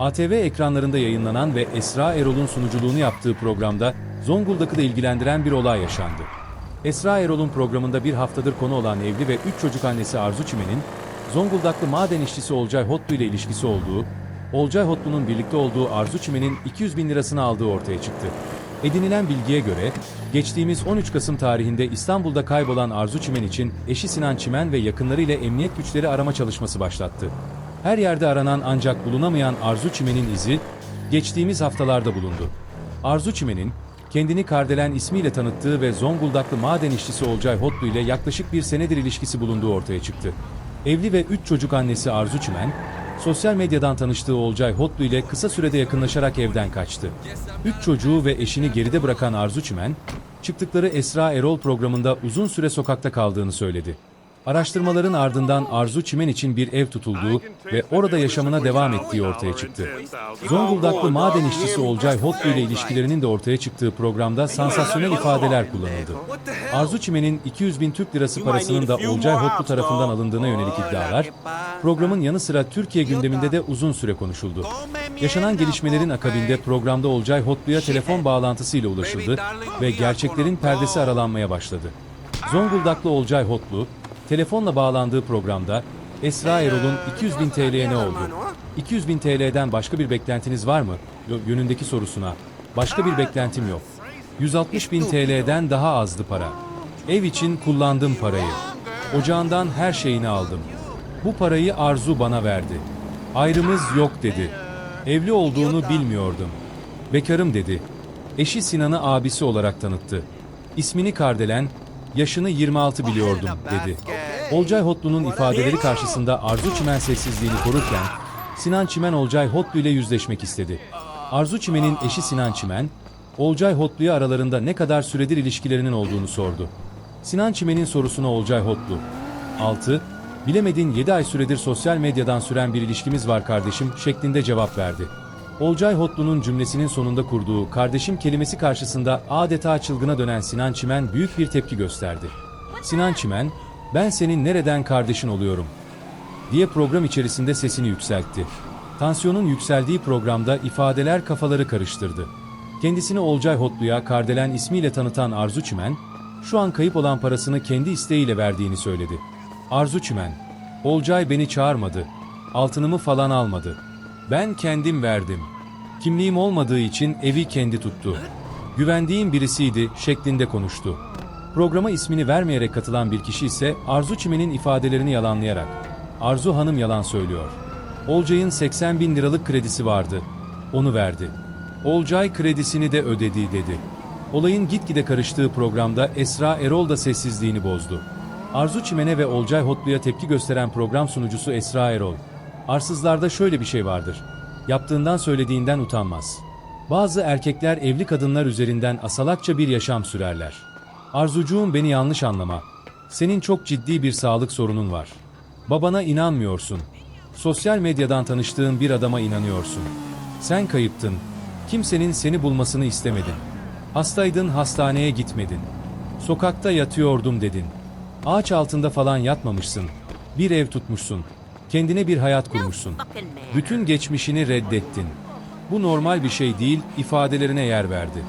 ATV ekranlarında yayınlanan ve Esra Erol'un sunuculuğunu yaptığı programda Zonguldak'ı da ilgilendiren bir olay yaşandı. Esra Erol'un programında bir haftadır konu olan evli ve 3 çocuk annesi Arzu Çimen'in, Zonguldaklı maden işçisi Olcay Hotlu ile ilişkisi olduğu, Olcay Hotlu'nun birlikte olduğu Arzu Çimen'in 200 bin lirasını aldığı ortaya çıktı. Edinilen bilgiye göre, geçtiğimiz 13 Kasım tarihinde İstanbul'da kaybolan Arzu Çimen için eşi Sinan Çimen ve yakınlarıyla emniyet güçleri arama çalışması başlattı. Her yerde aranan ancak bulunamayan Arzu Çimen'in izi, geçtiğimiz haftalarda bulundu. Arzu Çimen'in, kendini Kardelen ismiyle tanıttığı ve Zonguldaklı maden işçisi Olcay Hotlu ile yaklaşık bir senedir ilişkisi bulunduğu ortaya çıktı. Evli ve 3 çocuk annesi Arzu Çimen, sosyal medyadan tanıştığı Olcay Hotlu ile kısa sürede yakınlaşarak evden kaçtı. 3 çocuğu ve eşini geride bırakan Arzu Çimen, çıktıkları Esra Erol programında uzun süre sokakta kaldığını söyledi. Araştırmaların ardından Arzu Çimen için bir ev tutulduğu ve orada yaşamına devam ettiği ortaya çıktı. Zonguldaklı maden işçisi Olcay Hotlu ile ilişkilerinin de ortaya çıktığı programda sansasyonel ifadeler kullanıldı. Arzu Çimen'in 200 bin Türk lirası parasının da Olcay Hotlu tarafından alındığına yönelik iddialar, programın yanı sıra Türkiye gündeminde de uzun süre konuşuldu. Yaşanan gelişmelerin akabinde programda Olcay Hotlu'ya telefon bağlantısıyla ulaşıldı ve gerçeklerin perdesi aralanmaya başladı. Zonguldaklı Olcay Hotlu, telefonla bağlandığı programda Esra Erol'un 200 bin TL'ye ne oldu? 200 bin TL'den başka bir beklentiniz var mı? Yönündeki sorusuna. Başka bir beklentim yok. 160 bin TL'den daha azdı para. Ev için kullandım parayı. Ocağından her şeyini aldım. Bu parayı Arzu bana verdi. Ayrımız yok dedi. Evli olduğunu bilmiyordum. Bekarım dedi. Eşi Sinan'ı abisi olarak tanıttı. İsmini Kardelen, yaşını 26 biliyordum dedi. Olcay Hotlu'nun ifadeleri karşısında Arzu Çimen sessizliğini korurken, Sinan Çimen Olcay Hotlu ile yüzleşmek istedi. Arzu Çimen'in eşi Sinan Çimen, Olcay Hotlu'ya aralarında ne kadar süredir ilişkilerinin olduğunu sordu. Sinan Çimen'in sorusuna Olcay Hotlu, 6. Bilemedin 7 ay süredir sosyal medyadan süren bir ilişkimiz var kardeşim şeklinde cevap verdi. Olcay Hotlu'nun cümlesinin sonunda kurduğu kardeşim kelimesi karşısında adeta çılgına dönen Sinan Çimen büyük bir tepki gösterdi. Sinan Çimen, ben senin nereden kardeşin oluyorum diye program içerisinde sesini yükseltti. Tansiyonun yükseldiği programda ifadeler kafaları karıştırdı. Kendisini Olcay Hotlu'ya Kardelen ismiyle tanıtan Arzu Çimen, şu an kayıp olan parasını kendi isteğiyle verdiğini söyledi. Arzu Çimen, Olcay beni çağırmadı, altınımı falan almadı. Ben kendim verdim. Kimliğim olmadığı için evi kendi tuttu. Güvendiğim birisiydi şeklinde konuştu. Programa ismini vermeyerek katılan bir kişi ise Arzu Çimen'in ifadelerini yalanlayarak, Arzu Hanım yalan söylüyor. Olcay'ın 80 bin liralık kredisi vardı. Onu verdi. Olcay kredisini de ödedi dedi. Olayın gitgide karıştığı programda Esra Erol da sessizliğini bozdu. Arzu Çimen'e ve Olcay Hotlu'ya tepki gösteren program sunucusu Esra Erol. Arsızlarda şöyle bir şey vardır. Yaptığından söylediğinden utanmaz. Bazı erkekler evli kadınlar üzerinden asalakça bir yaşam sürerler. Arzucuğum beni yanlış anlama. Senin çok ciddi bir sağlık sorunun var. Babana inanmıyorsun. Sosyal medyadan tanıştığın bir adama inanıyorsun. Sen kayıptın. Kimsenin seni bulmasını istemedin. Hastaydın hastaneye gitmedin. Sokakta yatıyordum dedin. Ağaç altında falan yatmamışsın. Bir ev tutmuşsun. Kendine bir hayat kurmuşsun. Bütün geçmişini reddettin. Bu normal bir şey değil ifadelerine yer verdi.